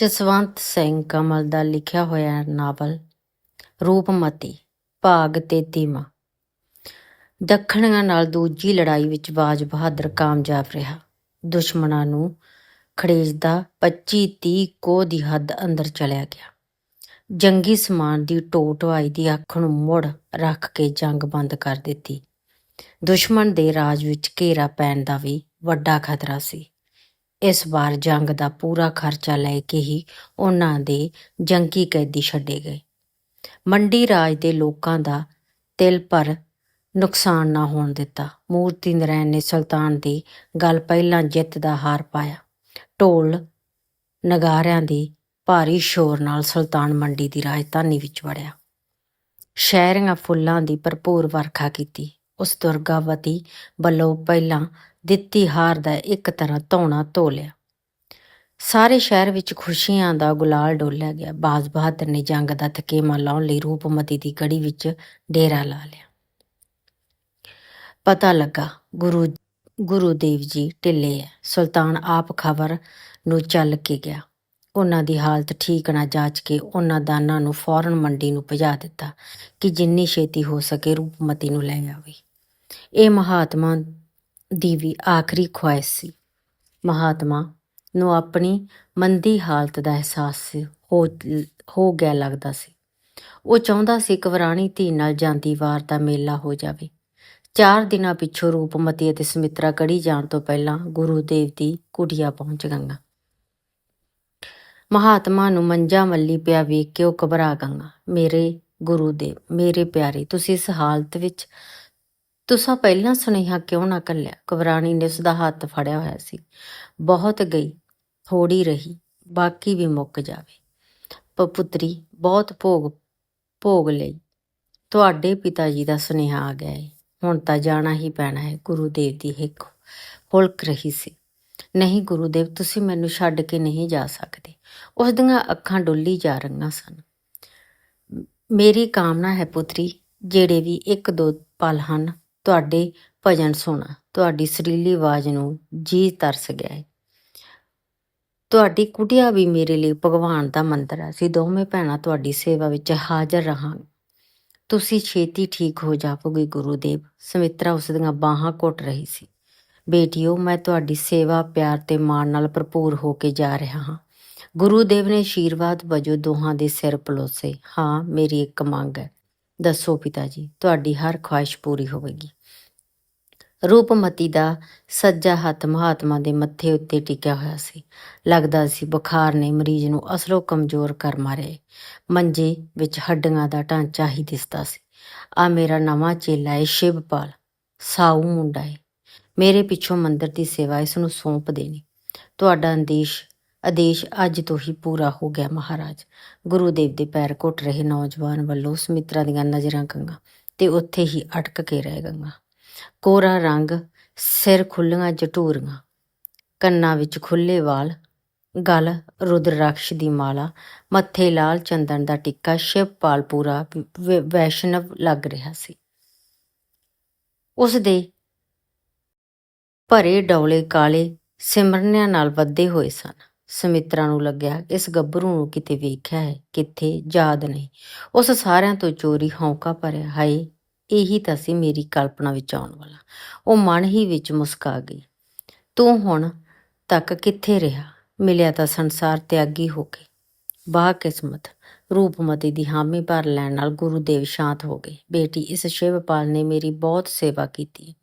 ਜਸਵੰਤ ਸਿੰਘ ਕਮਲ ਦਾ ਲਿਖਿਆ ਹੋਇਆ ਨਾਵਲ ਰੂਪਮਤੀ, ਭਾਗ 33ਵਾਂ ਦੱਖਣੀਆਂ ਨਾਲ ਦੂਜੀ ਲੜਾਈ ਵਿੱਚ ਬਾਜ ਬਹਾਦਰ ਕਾਮਯਾਬ ਰਿਹਾ। ਦੁਸ਼ਮਣਾਂ ਨੂੰ ਖੜੇਜਦਾ 25-30 ਕੋਹ ਦੀ ਹੱਦ ਅੰਦਰ ਚਲਿਆ ਗਿਆ। ਜੰਗੀ ਸਮਾਨ ਦੀ ਢੋਟਵਾਈ ਦੀ ਅੱਖ ਨੂੰ ਮੁੜ ਰੱਖ ਕੇ ਜੰਗ ਬੰਦ ਕਰ ਦਿੱਤੀ। ਦੁਸ਼ਮਣ ਦੇ ਰਾਜ ਵਿੱਚ ਘੇਰਾ ਪੈਣ ਦਾ ਵੀ ਵੱਡਾ ਖਤਰਾ ਸੀ। ਇਸ ਵਾਰ ਜੰਗ ਦਾ ਪੂਰਾ ਖਰਚਾ ਲੈ ਕੇ ਹੀ ਉਹਨਾਂ ਦੇ ਜੰਗੀ ਕੈਦੀ ਛੱਡੇ ਗਏ। ਮੰਡੀ ਰਾਜ ਦੇ ਲੋਕਾਂ ਦਾ ਤਿਲ ਪਰ ਨੁਕਸਾਨ ਨਾ ਹੋਣ ਦਿੱਤਾ। ਮੂਰਤੀ ਨਰੈਣ ਨੇ ਸੁਲਤਾਨ ਦੀ ਗੱਲ ਪਹਿਲਾਂ ਜਿੱਤ ਦਾ ਹਾਰ ਪਾਇਆ। ਢੋਲ ਨਗਾਰਿਆਂ ਦੇ ਭਾਰੀ ਸ਼ੋਰ ਨਾਲ ਸੁਲਤਾਨ ਮੰਡੀ ਦੀ ਰਾਜਧਾਨੀ ਵਿੱਚ ਵੜਿਆ। ਸ਼ਹਿਰੀਆਂ ਫੁੱਲਾਂ ਦੀ ਭਰਪੂਰ ਵਰਖਾ ਕੀਤੀ। ਉਸ ਦੁਰਗਾਵਤੀ ਵੱਲੋਂ ਪਹਿਲਾਂ ਦਿੱਤੀ ਹਾਰ ਦਾ ਇੱਕ ਤਰ੍ਹਾਂ ਧੋਣਾ ਧੋ ਲਿਆ ਸਾਰੇ ਸ਼ਹਿਰ ਵਿੱਚ ਖੁਸ਼ੀਆਂ ਦਾ ਗੁਲਾਲ ਡੋਲਿਆ ਗਿਆ। ਬਾਜ਼ ਬਹਾਦਰ ਨੇ ਜੰਗ ਦਾ ਥਕੇਮਾ ਲਾਉਣ ਲਈ ਰੂਪਮਤੀ ਦੀ ਗੜੀ ਵਿੱਚ ਡੇਰਾ ਲਾ ਲਿਆ। ਪਤਾ ਲੱਗਾ, ਗੁਰੂ ਗੁਰੂ ਦੇਵ ਜੀ ਢਿੱਲੇ ਹੈ ਸੁਲਤਾਨ ਆਪ ਖਬਰ ਨੂੰ ਚੱਲ ਕੇ ਗਿਆ। ਉਹਨਾਂ ਦੀ ਹਾਲਤ ਠੀਕ ਨਾ ਜਾਂਚ ਕੇ ਉਹਨਾਂ ਦਾਨਾਂ ਨੂੰ ਫੌਰਨ ਮੰਡੀ ਨੂੰ ਭਜਾ ਦਿੱਤਾ ਕਿ ਜਿੰਨੀ ਛੇਤੀ ਹੋ ਸਕੇ ਰੂਪਮਤੀ ਨੂੰ ਲੈ ਆਵੇ। ਇਹ ਮਹਾਤਮਾ ਦੀ ਵੀ ਆਖਰੀ ਖੁਆਇਸ਼ ਸੀ। ਮਹਾਤਮਾ ਨੂੰ ਆਪਣੀ ਮੰਦੀ ਹਾਲਤ ਦਾ ਅਹਿਸਾਸ ਹੋ ਹੋ ਗਿਆ ਲੱਗਦਾ ਸੀ। ਉਹ ਚਾਹੁੰਦਾ ਸੀ ਕਵਰਾਣੀ ਧੀ ਨਾਲ ਜਾਂਦੀ ਵਾਰ ਦਾ ਮੇਲਾ ਹੋ ਜਾਵੇ। ਚਾਰ ਦਿਨਾਂ ਪਿੱਛੋਂ ਰੂਪਮਤੀ ਅਤੇ ਸਮਿਤਰਾ ਕੜੀ ਜਾਣ ਤੋਂ ਪਹਿਲਾਂ ਗੁਰੂ ਦੇਵ ਦੀ ਕੁਟੀਆ ਪਹੁੰਚ ਗਈਆਂ ਮਹਾਤਮਾ ਨੂੰ ਮੰਜਾ ਮੱਲੀ ਪਿਆ ਵੇਖ ਕੇ ਉਹ ਘਬਰਾ ਗਈਆਂ ਮੇਰੇ ਗੁਰੂ ਦੇਵ, ਮੇਰੇ ਪਿਆਰੇ, ਤੁਸੀਂ ਇਸ ਹਾਲਤ ਵਿੱਚ ਤੁਸਾਂ ਪਹਿਲਾਂ ਸੁਨੇਹਾ ਕਿਉਂ ਨਾ ਕੱਲਿਆ? ਕਵਰਾਣੀ ਨੇ ਉਸਦਾ ਹੱਥ ਫੜਿਆ ਹੋਇਆ ਸੀ। ਬਹੁਤ ਗਈ ਥੋੜੀ ਰਹੀ, ਬਾਕੀ ਵੀ ਮੁੱਕ ਜਾਵੇ। ਪਪੁੱਤਰੀ, ਬਹੁਤ ਭੋਗ ਭੋਗ ਲਈ। ਤੁਹਾਡੇ ਪਿਤਾ ਜੀ ਦਾ ਸੁਨੇਹਾ ਆ ਗਿਆ ਹੈ ਹੁਣ ਤਾਂ ਜਾਣਾ ਹੀ ਪੈਣਾ ਹੈ ਗੁਰੂ ਦੇਵ ਦੀ ਹਿੱਕ ਹੁਲਕ ਰਹੀ ਸੀ। ਨਹੀਂ ਗੁਰੂ ਦੇਵ ਤੁਸੀਂ ਮੈਨੂੰ ਛੱਡ ਕੇ ਨਹੀਂ ਜਾ ਸਕਦੇ। ਉਸ ਦੀਆਂ ਅੱਖਾਂ ਡੁੱਲੀ ਜਾ ਰਹੀਆਂ ਸਨ। ਮੇਰੀ ਕਾਮਨਾ ਹੈ ਪੁੱਤਰੀ, ਜਿਹੜੇ ਵੀ ਇੱਕ ਦੋ ਪਲ ਹਨ ਤੁਹਾਡੇ ਭਜਨ ਸੁਣਾ। ਤੁਹਾਡੀ ਸਰੀਲੀ ਆਵਾਜ਼ ਨੂੰ ਜੀ ਤਰਸ ਗਿਆ ਹੈ ਤੁਹਾਡੀ ਕੁਟਿਆ ਵੀ ਮੇਰੇ ਲਈ ਭਗਵਾਨ ਦਾ ਮੰਦਰ ਹੈ ਅਸੀਂ ਦੋਵੇਂ ਭੈਣਾਂ ਤੁਹਾਡੀ ਸੇਵਾ ਵਿੱਚ ਹਾਜ਼ਰ ਰਹਾਂਗੇ। ਤੁਸੀਂ ਛੇਤੀ ਠੀਕ ਹੋ ਜਾਵੋਗੇ, ਗੁਰੂਦੇਵ। ਸਮਿਤਰਾ ਉਸ ਦੀਆਂ ਬਾਹਾਂ ਘੁੱਟ ਰਹੀ ਸੀ। ਬੇਟੀਓ, ਮੈਂ ਤੁਹਾਡੀ ਸੇਵਾ, ਪਿਆਰ ਤੇ ਮਾਣ ਨਾਲ ਭਰਪੂਰ ਹੋ ਕੇ ਜਾ ਰਿਹਾ ਹਾਂ। ਗੁਰੂਦੇਵ ਨੇ ਆਸ਼ੀਰਵਾਦ ਵਜੋਂ ਦੋਹਾਂ ਦੇ ਸਿਰ ਪਲੋਸੇ। ਹਾਂ, ਮੇਰੀ ਇੱਕ ਮੰਗ ਹੈ। ਦੱਸੋ ਪਿਤਾ ਜੀ ਤੁਹਾਡੀ ਹਰ ਖੁਆਇਸ਼ ਪੂਰੀ ਹੋਵੇਗੀ। ਰੂਪਮਤੀ ਦਾ ਸੱਜਾ ਹੱਥ ਮਹਾਤਮਾ ਦੇ ਮੱਥੇ ਉੱਤੇ ਟਿਕਿਆ ਹੋਇਆ ਸੀ। ਲੱਗਦਾ ਸੀ ਬੁਖਾਰ ਨੇ ਮਰੀਜ਼ ਨੂੰ ਅਸਲੋਂ ਕਮਜ਼ੋਰ ਕਰ ਮਾਰਿਆ ਮੰਜੇ ਵਿੱਚ ਹੱਡੀਆਂ ਦਾ ਢਾਂਚਾ ਹੀ ਦਿਸਦਾ ਸੀ। ਆ ਮੇਰਾ ਨਵਾਂ ਚੇਲਾ ਹੈ ਸ਼ਿਵਪਾਲ। ਸਾਊ ਮੁੰਡਾ ਹੈ ਮੇਰੇ ਪਿੱਛੋਂ ਮੰਦਰ ਦੀ ਸੇਵਾ ਇਸ ਨੂੰ ਸੌਂਪ ਦੇਣੀ। ਤੁਹਾਡਾ ਅੰਦੇਸ਼ ਆਦੇਸ਼ ਅੱਜ ਤੋਂ ਹੀ ਪੂਰਾ ਹੋ ਗਿਆ ਮਹਾਰਾਜ। ਗੁਰੂ ਦੇਵ ਦੇ ਪੈਰ ਘੁੱਟ ਰਹੇ ਨੌਜਵਾਨ ਵੱਲੋਂ ਸਮਿਤਰਾ ਦੀਆਂ ਨਜ਼ਰਾਂ ਗੰਗਾ ਤੇ ਉੱਥੇ ਹੀ ਅਟਕ ਕੇ ਰਹਿ ਗੰਗਾ। ਕੋਰਾ ਰੰਗ, ਸਿਰ ਖੁੱਲੀਆਂ ਜਟੂਰੀਆਂ ਕੰਨਾਂ ਵਿੱਚ ਖੁੱਲੇ ਵਾਲ, ਗਲ ਰੁਦਰਾਕਸ਼ ਦੀ ਮਾਲਾ, ਮੱਥੇ ਲਾਲ ਚੰਦਨ ਦਾ ਟਿੱਕਾ ਸ਼ਿਵਪਾਲ ਪੂਰਾ ਵੈਸ਼ਨਵ ਲੱਗ ਰਿਹਾ ਸੀ। ਉਸ ਦੇ ਭਰੇ ਡੌਲੇ ਕਾਲੇ ਸਿਮਰਨਿਆਂ ਨਾਲ ਵੱਧੇ ਹੋਏ ਸਨ। ਸਮਿਤਰਾ ਨੂੰ ਲੱਗਿਆ, ਇਸ ਗੱਭਰੂ ਨੂੰ ਕਿਤੇ ਵੇਖਿਆ ਹੈ, ਕਿੱਥੇ ਯਾਦ ਨਹੀਂ। ਉਸ ਸਾਰਿਆਂ ਤੋਂ ਚੋਰੀ ਹੌਂਕਾ ਭਰਿਆ, ਹਾਏ, ਇਹੀ ਤਾਂ ਸੀ ਮੇਰੀ ਕਲਪਨਾ ਵਿੱਚ ਆਉਣ ਵਾਲਾ। ਉਹ ਮਨ ਹੀ ਵਿੱਚ ਮੁਸਕਾ ਗਈ। ਤੂੰ ਹੁਣ ਤੱਕ ਕਿੱਥੇ ਰਿਹਾ? ਮਿਲਿਆ ਤਾਂ ਸੰਸਾਰ ਤਿਆਗੀ ਹੋ ਕੇ। ਬਾਹ ਕਿਸਮਤ ਰੂਪਮਤੀ ਦੀ ਹਾਮੀ ਭਰ ਲੈਣ ਨਾਲ ਗੁਰੂਦੇਵ ਸ਼ਾਂਤ ਹੋ ਗਏ। ਬੇਟੀ, ਇਸ ਸ਼ਿਵਪਾਲ ਨੇ ਮੇਰੀ ਬਹੁਤ ਸੇਵਾ ਕੀਤੀ।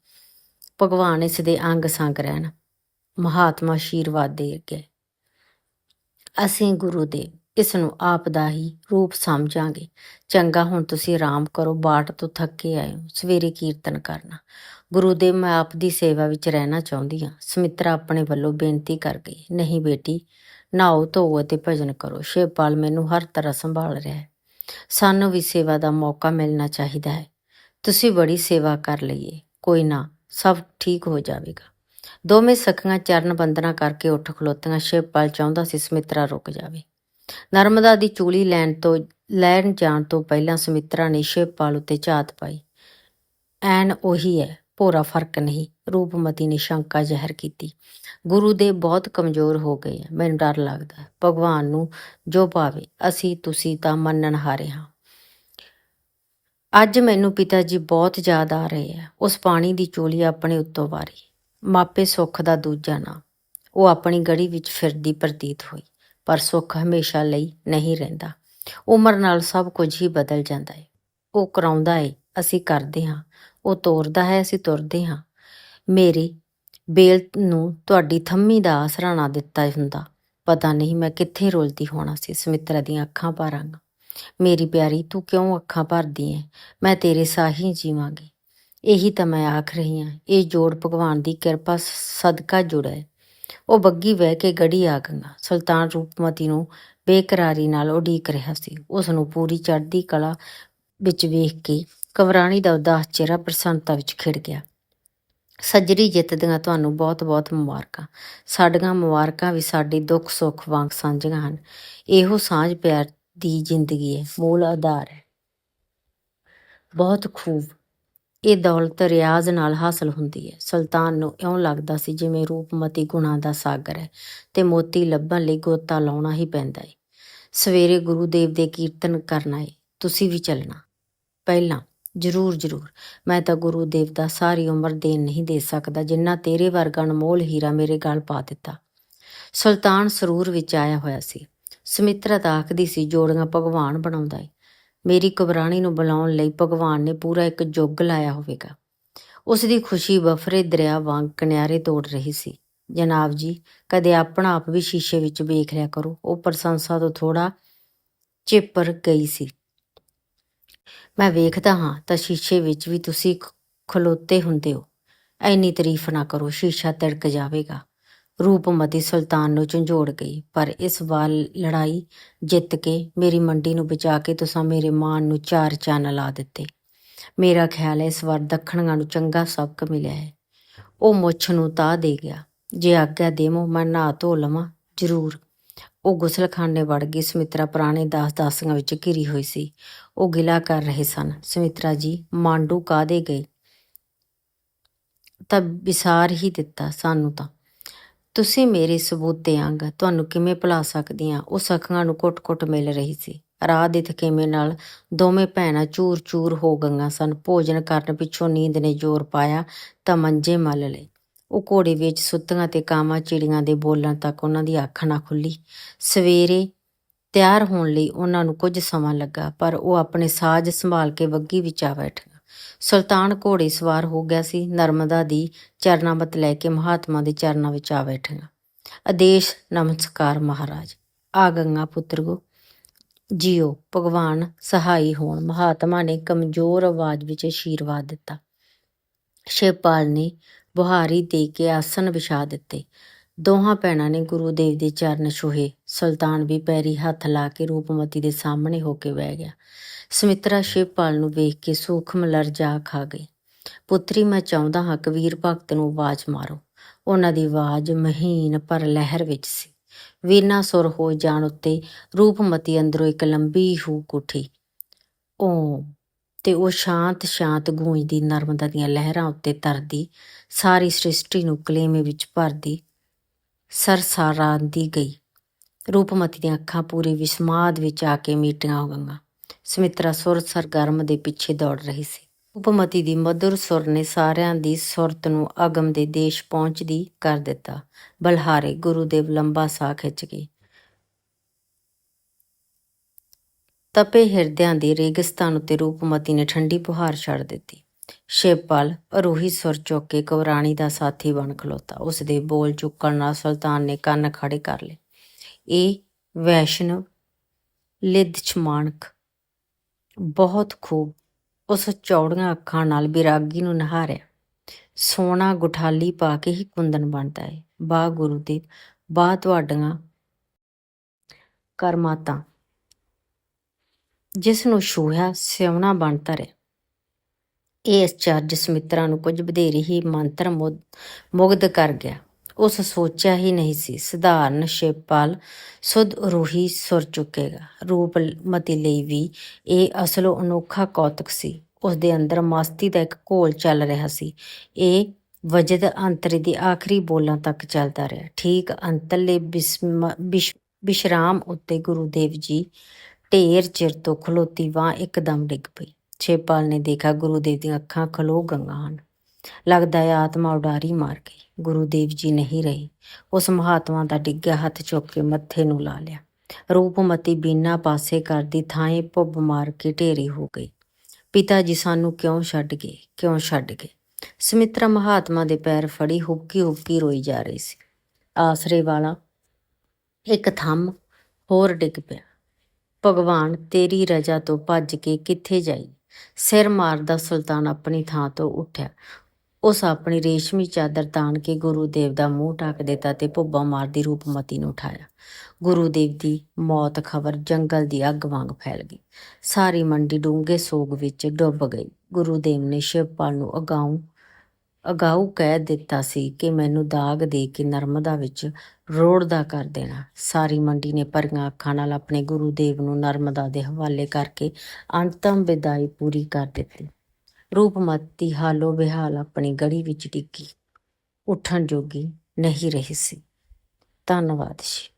ਭਗਵਾਨ ਇਸ ਦੇ ਅੰਗ ਸੰਗ ਰਹਿਣ। ਮਹਾਤਮਾ ਆਸ਼ੀਰਵਾਦ ਦੇ ਗਏ ਅਸੀਂ ਗੁਰੂ ਦੇ ਇਸ ਨੂੰ ਆਪ ਦਾ ਹੀ ਰੂਪ ਸਮਝਾਂਗੇ। ਚੰਗਾ ਹੁਣ ਤੁਸੀਂ ਆਰਾਮ ਕਰੋ, ਬਾਟ ਤੋਂ ਥੱਕੇ ਆਏ ਹੋ, ਸਵੇਰੇ ਕੀਰਤਨ ਕਰਨਾ। ਗੁਰੂ ਦੇ ਮੈਂ ਆਪ ਦੀ ਸੇਵਾ ਵਿੱਚ ਰਹਿਣਾ ਚਾਹੁੰਦੀ ਹਾਂ। ਸਮਿਤਰਾ ਆਪਣੇ ਵੱਲੋਂ ਬੇਨਤੀ ਕਰ ਗਈ ਨਹੀਂ ਬੇਟੀ ਨਾਓ ਧੋ ਅਤੇ ਭਜਨ ਕਰੋ। ਸ਼ਿਵਪਾਲ ਮੈਨੂੰ ਹਰ ਤਰ੍ਹਾਂ ਸੰਭਾਲ ਰਿਹਾ ਹੈ। ਸਾਨੂੰ ਵੀ ਸੇਵਾ ਦਾ ਮੌਕਾ ਮਿਲਣਾ ਚਾਹੀਦਾ ਹੈ। ਤੁਸੀਂ ਬੜੀ ਸੇਵਾ ਕਰ ਲਈਏ। ਕੋਈ ਨਾ, ਸਭ ਠੀਕ ਹੋ ਜਾਵੇਗਾ। ਦੋਵੇਂ ਸਖੀਆਂ ਚਰਨ ਬੰਦਨਾ ਕਰਕੇ ਉੱਠ ਖਲੋਤੀਆਂ ਸ਼ਿਵਪਾਲ ਚਾਹੁੰਦਾ ਸੀ ਸਮਿਤਰਾ ਰੁਕ ਜਾਵੇ। ਨਰਮਦਾ ਦੀ ਚੂਲੀ ਲੈਣ ਤੋਂ, ਲੈਣ ਜਾਣ ਤੋਂ ਪਹਿਲਾਂ ਸੁਮਿਤਰਾ ਨੇ ਸ਼ਿਵਪਾਲ ਉੱਤੇ ਝਾਤ ਪਾਈ। ਐਨ ਉਹੀ ਹੈ, ਭੋਰਾ ਫ਼ਰਕ ਨਹੀਂ, ਰੂਪਮਤੀ ਨੇ ਸ਼ੰਕਾ ਜ਼ਹਿਰ ਕੀਤੀ। ਗੁਰੂ ਦੇ ਬਹੁਤ ਕਮਜ਼ੋਰ ਹੋ ਗਏ ਆ, ਮੈਨੂੰ ਡਰ ਲੱਗਦਾ ਭਗਵਾਨ ਨੂੰ ਜੋ ਪਾਵੇ ਅਸੀਂ, ਤੁਸੀਂ ਤਾਂ ਮੰਨਣ ਹਾਰੇ ਹਾਂ। ਅੱਜ ਮੈਨੂੰ ਪਿਤਾ ਜੀ ਬਹੁਤ ਯਾਦ ਆ ਰਹੇ ਆ, ਉਸ ਪਾਣੀ ਦੀ ਚੋਲੀ ਆਪਣੇ ਉੱਤੋਂ ਵਾਰੀ। ਮਾਪੇ ਸੁੱਖ ਦਾ ਦੂਜਾ ਨਾਂ। ਉਹ ਆਪਣੀ ਗੜੀ ਵਿੱਚ ਫਿਰਦੀ ਪ੍ਰਤੀਤ ਹੋਈ, ਪਰ ਸੁੱਖ ਹਮੇਸ਼ਾ ਲਈ ਨਹੀਂ ਰਹਿੰਦਾ। ਉਮਰ ਨਾਲ ਸਭ ਕੁਝ ਹੀ ਬਦਲ ਜਾਂਦਾ ਹੈ ਉਹ ਕਰਾਉਂਦਾ ਹੈ ਅਸੀਂ ਕਰਦੇ ਹਾਂ। ਉਹ ਤੋਰਦਾ ਹੈ, ਅਸੀਂ ਤੁਰਦੇ ਹਾਂ। ਮੇਰੀ ਬੇਲ ਨੂੰ ਤੁਹਾਡੀ ਥੰਮੀ ਦਾ ਆਸਰਾ ਨਾ ਦਿੱਤਾ ਹੁੰਦਾ। ਪਤਾ ਨਹੀਂ ਮੈਂ ਕਿੱਥੇ ਰੁਲਦੀ ਹੋਣਾ ਸੀ, ਸੁਮਿਤਰਾ ਦੀਆਂ ਅੱਖਾਂ ਭਰਾਂਗਾ। ਮੇਰੀ ਪਿਆਰੀ, ਤੂੰ ਕਿਉਂ ਅੱਖਾਂ ਭਰਦੀ ਐ ਮੈਂ ਤੇਰੇ ਸਾਹੀ ਜੀਵਾਂਗੀ। ਇਹੀ ਤਾਂ ਮੈਂ ਆਖ ਰਹੀ ਹਾਂ, ਇਹ ਜੋੜ ਭਗਵਾਨ ਦੀ ਕਿਰਪਾ ਸ- ਸਦਕਾ ਜੁੜਾ ਹੈ। ਉਹ ਬੱਗੀ ਵਹਿ ਕੇ ਗੜੀ ਆ ਗੰਗਾ। ਸੁਲਤਾਨ ਰੂਪਮਤੀ ਨੂੰ ਬੇਕਰਾਰੀ ਨਾਲ ਉਡੀਕ ਰਿਹਾ ਸੀ। ਉਸ ਨੂੰ ਪੂਰੀ ਚੜ੍ਹਦੀ ਕਲਾ ਵਿੱਚ ਵੇਖ ਕੇ ਕਵਰਾਣੀ ਦਾ ਉਦਾਸ ਚਿਹਰਾ ਪ੍ਰਸੰਨਤਾ ਵਿੱਚ ਖਿੜ ਗਿਆ। ਸੱਜਰੀ ਜਿੱਤਦੀਆਂ ਤੁਹਾਨੂੰ ਬਹੁਤ-ਬਹੁਤ ਮੁਬਾਰਕਾਂ। ਸਾਡੀਆਂ ਮੁਬਾਰਕਾਂ ਵੀ ਸਾਡੇ ਦੁੱਖ, ਸੁੱਖ, ਵਾਂਗ ਸਾਂਝੀਆਂ ਹਨ। ਇਹੋ ਸਾਂਝ ਪਿਆਰ ਦੀ ਜ਼ਿੰਦਗੀ ਹੈ। ਮੂਲ ਆਧਾਰ ਹੈ। ਬਹੁਤ ਖੂਬ ਇਹ ਦੌਲਤ ਰਿਆਜ਼ ਨਾਲ ਹਾਸਲ ਹੁੰਦੀ ਹੈ। ਸੁਲਤਾਨ ਨੂੰ ਇਉਂ ਲੱਗਦਾ ਸੀ ਜਿਵੇਂ ਰੂਪਮਤੀ ਗੁਣਾ ਦਾ ਸਾਗਰ ਹੈ ਤੇ ਮੋਤੀ ਲੱਭਣ ਲਈ ਗੋਤਾ ਲਾਉਣਾ ਹੀ ਪੈਂਦਾ ਹੈ ਸਵੇਰੇ ਗੁਰੂ ਦੇਵ ਦੇ ਕੀਰਤਨ ਕਰਨਾ ਹੈ ਤੁਸੀਂ ਵੀ ਚੱਲਣਾ। ਪਹਿਲਾਂ, ਜ਼ਰੂਰ ਜ਼ਰੂਰ। ਮੈਂ ਤਾਂ ਗੁਰੂ ਦੇਵ ਦਾ ਸਾਰੀ ਉਮਰ ਦੇਣ ਨਹੀਂ ਦੇ ਸਕਦਾ ਜਿੰਨਾ ਤੇਰੇ ਵਰਗਾ ਅਨਮੋਲ ਹੀਰਾ ਮੇਰੇ ਗਲ ਪਾ ਦਿੱਤਾ। ਸੁਲਤਾਨ ਸਰੂਰ ਵਿੱਚ ਆਇਆ ਹੋਇਆ ਸੀ। ਸੁਮਿਤਰਾ ਤਾਂ ਆਖਦੀ ਸੀ, ਜੋੜੀਆਂ ਭਗਵਾਨ ਬਣਾਉਂਦਾ ਏ। ਮੇਰੀ ਕੁਬਰਾਣੀ ਨੂੰ ਬੁਲਾਉਣ ਲਈ ਭਗਵਾਨ ਨੇ ਪੂਰਾ ਇੱਕ ਜੁੱਗ ਲਾਇਆ ਹੋਵੇਗਾ। ਉਸ ਦੀ ਖੁਸ਼ੀ ਬਫਰੇ ਦਰਿਆ ਵਾਂਗ ਕਿਨਾਰੇ ਤੋੜ ਰਹੀ ਸੀ। ਜਨਾਬ ਜੀ, ਕਦੇ ਆਪਣਾ ਆਪ ਵੀ ਸ਼ੀਸ਼ੇ ਵਿੱਚ ਵੇਖ ਲਿਆ ਕਰੋ, ਉਹ ਪ੍ਰਸ਼ੰਸਾ ਤੋਂ ਥੋੜਾ ਚਿਪਰ ਗਈ ਸੀ। ਮੈਂ ਵੇਖਦਾ ਹਾਂ ਤਾਂ ਸ਼ੀਸ਼ੇ ਵਿੱਚ ਵੀ ਤੁਸੀਂ ਖਲੋਤੇ ਹੁੰਦੇ ਹੋ। ਐਨੀ ਤਾਰੀਫ ਨਾ ਕਰੋ, ਸ਼ੀਸ਼ਾ ਤਿੜਕ ਜਾਵੇਗਾ। ਰੂਪਮਤੀ ਸੁਲਤਾਨ ਨੂੰ ਝੰਜੋੜ ਗਈ। ਪਰ ਇਸ ਵਾਰ ਲੜਾਈ ਜਿੱਤ ਕੇ ਮੇਰੀ ਮੰਡੀ ਨੂੰ ਬਚਾ ਕੇ ਤੁਸਾਂ ਮੇਰੇ ਮਾਨ ਨੂੰ ਚਾਰ ਚੰਨ ਲਾ ਦਿੱਤੇ। ਮੇਰਾ ਖਿਆਲ ਹੈ ਇਸ ਵਾਰ ਦੱਖਣੀਆਂ ਨੂੰ ਚੰਗਾ ਸਬਕ ਮਿਲਿਆ ਹੈ। ਉਹ ਮੁੱਛ ਨੂੰ ਤਾਹ ਦੇ ਗਿਆ। ਜੇ ਆਗਿਆ ਦੇਵੋ, ਮੈਂ ਨਹਾ ਧੋ ਲਵਾਂ, ਜ਼ਰੂਰ। ਉਹ ਗੁਸਲਖਾਨੇ ਵੜ ਗਈ। ਸੁਮਿਤਰਾ ਪੁਰਾਣੇ ਦਾਸ ਦਾਸੀਆਂ ਵਿੱਚ ਘਿਰੀ ਹੋਈ ਸੀ। ਉਹ ਗਿਲਾ ਕਰ ਰਹੇ ਸਨ। ਸੁਮਿਤਰਾ ਜੀ, ਮਾਂਡੂ ਕਾਹਦੇ ਗਏ? ਤਾਂ ਬਿਸਾਰ ਹੀ ਦਿੱਤਾ ਸਾਨੂੰ ਤਾਂ। ਤੁਸੀਂ ਮੇਰੇ ਸਬੂਤ ਦੇ ਅੰਗ ਤੁਹਾਨੂੰ ਕਿਵੇਂ ਭੁਲਾ ਸਕਦੀ ਹਾਂ ਉਹ ਸਖੀਆਂ ਨੂੰ ਕੁੱਟ-ਕੁੱਟ ਮਿਲ ਰਹੀ ਸੀ। ਰਾਹ ਦੇ ਥਕੇਵੇਂ ਨਾਲ ਦੋਵੇਂ ਭੈਣਾਂ ਚੂਰ-ਚੂਰ ਹੋ ਗਈਆਂ ਸਨ। ਭੋਜਨ ਕਰਨ ਪਿੱਛੋਂ ਨੀਂਦ ਨੇ ਜ਼ੋਰ ਪਾਇਆ ਤਾਂ ਮੰਜੇ ਮੱਲ ਲਏ। ਉਹ ਘੋੜੇ ਵਿੱਚ ਸੁੱਤੀਆਂ ਤੇ ਕਾਮਾਂ ਚਿੜੀਆਂ ਦੇ ਬੋਲਣ ਤੱਕ ਉਹਨਾਂ ਦੀ ਅੱਖ ਨਾ ਖੁੱਲੀ। ਸਵੇਰੇ ਤਿਆਰ ਹੋਣ ਲਈ ਉਹਨਾਂ ਨੂੰ ਕੁਝ ਸਮਾਂ ਲੱਗਾ, ਪਰ ਉਹ ਆਪਣੇ ਸਾਜ਼ ਸੰਭਾਲ ਕੇ ਵੱਗੀ ਵਿੱਚ ਆ ਬੈਠੀਆਂ। ਸੁਲਤਾਨ ਘੋੜੇ ਸਵਾਰ ਹੋ ਗਿਆ ਸੀ। ਨਰਮਦਾ ਦੀ ਚਰਨਾਮਤ ਲੈ ਕੇ ਮਹਾਤਮਾ ਦੇ ਚਰਨਾਂ ਵਿੱਚ ਆ ਬੈਠੀਆਂ ਆਦੇਸ਼, ਨਮਸਕਾਰ ਮਹਾਰਾਜ। ਆ ਗੰਗਾ ਪੁੱਤਰਗੋ, ਜੀਓ, ਭਗਵਾਨ ਸਹਾਈ ਹੋਣ। ਮਹਾਤਮਾ ਨੇ ਕਮਜ਼ੋਰ ਆਵਾਜ਼ ਵਿੱਚ ਆਸ਼ੀਰਵਾਦ ਦਿੱਤਾ। ਸ਼ਿਵਪਾਲ ਨੇ ਬੁਹਾਰੀ ਦੇ ਕੇ ਆਸਨ ਵਿਛਾ ਦਿੱਤੇ। ਦੋਹਾਂ ਭੈਣਾਂ ਨੇ ਗੁਰੂ ਦੇਵ ਦੇ ਚਰਨ ਛੂਹੇ। ਸੁਲਤਾਨ ਵੀ ਪੈਰੀ ਹੱਥ ਲਾ ਕੇ ਰੂਪਮਤੀ ਦੇ ਸਾਹਮਣੇ ਹੋ ਕੇ ਬਹਿ ਗਿਆ। ਸਮਿਤਰਾ ਸ਼ਿਵਪਾਲ ਨੂੰ ਵੇਖ ਕੇ ਸੂਖਮ ਲਰਜਾ ਖਾ ਗਈ। ਪੁੱਤਰੀ, ਮੈਂ ਚਾਹੁੰਦਾ ਹਾਂ ਕਬੀਰ ਭਗਤ ਨੂੰ ਆਵਾਜ਼ ਮਾਰੋ। ਉਹਨਾਂ ਦੀ ਆਵਾਜ਼ ਮਹੀਨ ਪਰ ਲਹਿਰ ਵਿੱਚ ਸੀ। ਵੀਨਾ ਸੁਰ ਹੋ ਜਾਣ ਉੱਤੇ ਰੂਪਮਤੀ ਅੰਦਰੋਂ ਇੱਕ ਲੰਬੀ ਹੂਕ ਉੱਠੀ ਓ ਤੇ ਉਹ ਸ਼ਾਂਤ ਸ਼ਾਂਤ ਗੂੰਜਦੀ, ਨਰਮਦਾ ਦੀਆਂ ਲਹਿਰਾਂ ਉੱਤੇ ਤਰਦੀ, ਸਾਰੀ ਸ੍ਰਿਸ਼ਟੀ ਨੂੰ ਕਲੇਮੇ ਵਿੱਚ ਭਰਦੀ ਸਰਸਾਰਾਂਦੀ ਗਈ। ਰੂਪਮਤੀ ਦੀਆਂ ਅੱਖਾਂ ਪੂਰੇ ਵਿਸਮਾਦ ਵਿੱਚ ਆ ਕੇ ਮੀਟੀਆਂ ਹੋ ਗਈਆਂ। ਸਮਿਤਰਾ ਸੁਰ ਸਰਗਰਮ ਦੇ ਪਿੱਛੇ ਦੌੜ ਰਹੀ ਸੀ। ਰੂਪਮਤੀ ਦੀ ਮਧੁਰ ਸੁਰ ਨੇ ਸਾਰਿਆਂ ਦੀ ਸੁਰਤ ਨੂੰ ਅਗਮ ਦੇ ਦੇਸ਼ ਪਹੁੰਚਦੀ ਕਰ ਦਿੱਤਾ। ਬਲਹਾਰੇ ਗੁਰੂਦੇਵ ਲੰਬਾ ਸਾਹ ਖਿੱਚ ਗਏ। ਤਪੇ ਹਿਰਦਿਆਂ ਦੇ ਰੇਗਿਸਤਾਨ ਉੱਤੇ ਰੂਪਮਤੀ ਨੇ ਠੰਡੀ ਪੁਹਾਰ ਛੱਡ ਦਿੱਤੀ। ਸ਼ਿਵਪਾਲ ਅਰੋਹੀ ਸੁਰ ਚੁੱਕ ਕੇ ਕਵਰਾਣੀ ਦਾ ਸਾਥੀ ਬਣ ਖਲੋਤਾ। ਉਸ ਦੇ ਬੋਲ ਚੁੱਕਣ ਨਾਲ ਸੁਲਤਾਨ ਨੇ ਕੰਨ ਖੜੇ ਕਰ ਲਏ। ਇਹ ਵੈਸ਼ਨਵ ਲਿੱਧ ਛਮਾਣਕ। ਬਹੁਤ ਖੂਬ। ਉਸ ਚੌੜੀਆਂ ਅੱਖਾਂ ਨਾਲ ਬਿਰਾਗੀ ਨੂੰ ਨਹਾਰਿਆ। ਸੋਨਾ ਗੁਠਾਲੀ ਪਾ ਕੇ ਹੀ ਕੁੰਦਨ ਬਣਦਾ ਹੈ ਬਾ ਗੁਰੂ ਦੇਵ, ਬਾ ਤੁਹਾਡੀਆਂ ਕਰਮਾਤਾ। ਜਿਸ ਨੂੰ ਛੂਹਿਆ, ਸਿਉਣਾ ਬਣ ਧਰਿਆ ਇਹ ਅਚਰਜ ਸਮਿਤਰਾ ਨੂੰ ਕੁਝ ਵਧੇਰੇ ਹੀ ਮੰਤਰ ਮੁਗਧ ਕਰ ਗਿਆ। ਉਸ ਸੋਚਿਆ ਹੀ ਨਹੀਂ ਸੀ। ਸਧਾਰਨ ਸ਼ਿਵਪਾਲ ਸੁਧ ਰੂਹੀ ਸੁਰ ਚੁੱਕੇਗਾ। ਰੂਪਮਤੀ ਲਈ ਵੀ ਇਹ ਅਸਲੋਂ ਅਨੋਖਾ ਕੌਤਕ ਸੀ। ਉਸ ਦੇ ਅੰਦਰ ਮਸਤੀ ਦਾ ਇੱਕ ਘੋਲ ਚੱਲ ਰਿਹਾ ਸੀ। ਇਹ ਵਜਦ ਅੰਤਰੇ ਦੀ ਆਖਰੀ ਬੋਲਾਂ ਤੱਕ ਚੱਲਦਾ ਰਿਹਾ। ਠੀਕ ਅੰਤਲੇ ਬਿਸਮ- ਬਿਸ਼- ਵਿਸ਼ਰਾਮ ਉੱਤੇ ਗੁਰੂਦੇਵ ਜੀ ਢੇਰ ਚਿਰ ਤੋਂ ਖਲੋਤੀ ਵਾਂ ਇੱਕਦਮ ਡਿੱਗ ਪਈ। ਛੇਪਾਲ ਨੇ ਦੇਖਾ ਗੁਰੂਦੇਵ ਦੀਆਂ ਅੱਖਾਂ ਖਲੋ ਗਈਆਂ ਹਨ। ਲੱਗਦਾ ਹੈ ਆਤਮਾ ਉਡਾਰੀ ਮਾਰ ਗਈ। ਗੁਰੂਦੇਵ ਜੀ ਨਹੀਂ ਰਹੇ। ਉਸ ਮਹਾਤਮਾ ਦਾ ਡਿੱਗਿਆ ਹੱਥ ਚੁੱਕ ਕੇ ਮੱਥੇ ਨੂੰ ਲਾ ਲਿਆ। ਰੂਪਮਤੀ ਬੀਨਾ ਪਾਸੇ ਕਰਦੀ ਥਾਂ ਭੁੱਬ ਮਾਰ ਕੇ ਢੇਰੀ ਹੋ ਗਈ। ਪਿਤਾ ਜੀ ਸਾਨੂੰ ਕਿਉਂ ਛੱਡ ਗਏ? ਕਿਉਂ ਛੱਡ ਗਏ? ਸਮਿਤਰਾ ਮਹਾਤਮਾ ਦੇ ਪੈਰ ਫੜੀ ਹੁੱਕੀ ਹੁੱਕੀ ਰੋਈ ਜਾ ਰਹੀ ਸੀ। ਆਸਰੇ ਵਾਲਾ, ਇੱਕ ਥੰਮ ਹੋਰ ਡਿੱਗ ਪਿਆ। ਭਗਵਾਨ ਤੇਰੀ ਰਜਾ ਤੋਂ ਭੱਜ ਕੇ ਕਿੱਥੇ ਜਾਈ? ਸਿਰ ਮਾਰਦਾ ਸੁਲਤਾਨ ਆਪਣੀ ਥਾਂ ਤੋਂ ਉੱਠਿਆ। ਉਸ ਆਪਣੀ ਰੇਸ਼ਮੀ ਚਾਦਰ ਤਾਣ ਕੇ ਗੁਰੂ ਦੇਵ ਦਾ ਮੂੰਹ ਢੱਕ ਦਿੱਤਾ ਤੇ ਭੁੱਬਾ ਮਾਰਦੀ ਰੂਪਮਤੀ ਨੂੰ ਉਠਾਇਆ। ਗੁਰੂ ਦੇਵ ਦੀ ਮੌਤ ਖਬਰ ਜੰਗਲ ਦੀ ਅੱਗ ਵਾਂਗ ਫੈਲ ਗਈ। ਸਾਰੀ ਮੰਡੀ ਡੂੰਘੇ ਸੋਗ ਵਿੱਚ ਡੁੱਬ ਗਈ। ਗੁਰੂ ਦੇਵ ਨੇ ਸ਼ਿਵਪਾਲ ਨੂੰ ਅਗਾਊਂ ਅਗਾਊ ਕਹਿ ਦਿੱਤਾ ਸੀ ਕਿ ਮੈਨੂੰ ਦਾਗ ਦੇ ਕੇ ਨਰਮਦਾ ਵਿੱਚ ਰੋੜਦਾ ਕਰ ਦੇਣਾ। ਸਾਰੀ ਮੰਡੀ ਨੇ ਭਰੀਆਂ ਅੱਖਾਂ ਨਾਲ ਆਪਣੇ ਗੁਰੂ ਦੇਵ ਨੂੰ ਨਰਮਦਾ ਦੇ ਹਵਾਲੇ ਕਰਕੇ ਅੰਤਮ ਵਿਦਾਈ ਪੂਰੀ ਕਰ ਦਿੱਤੀ। ਰੂਪਮਤੀ ਹਾਲੋ ਬਿਹਾਲ ਆਪਣੀ ਗੜੀ ਵਿੱਚ ਡਿੱਗੀ। ਉੱਠਣ ਜੋਗੀ ਨਹੀਂ ਰਹੀ ਸੀ। ਧੰਨਵਾਦ ਜੀ।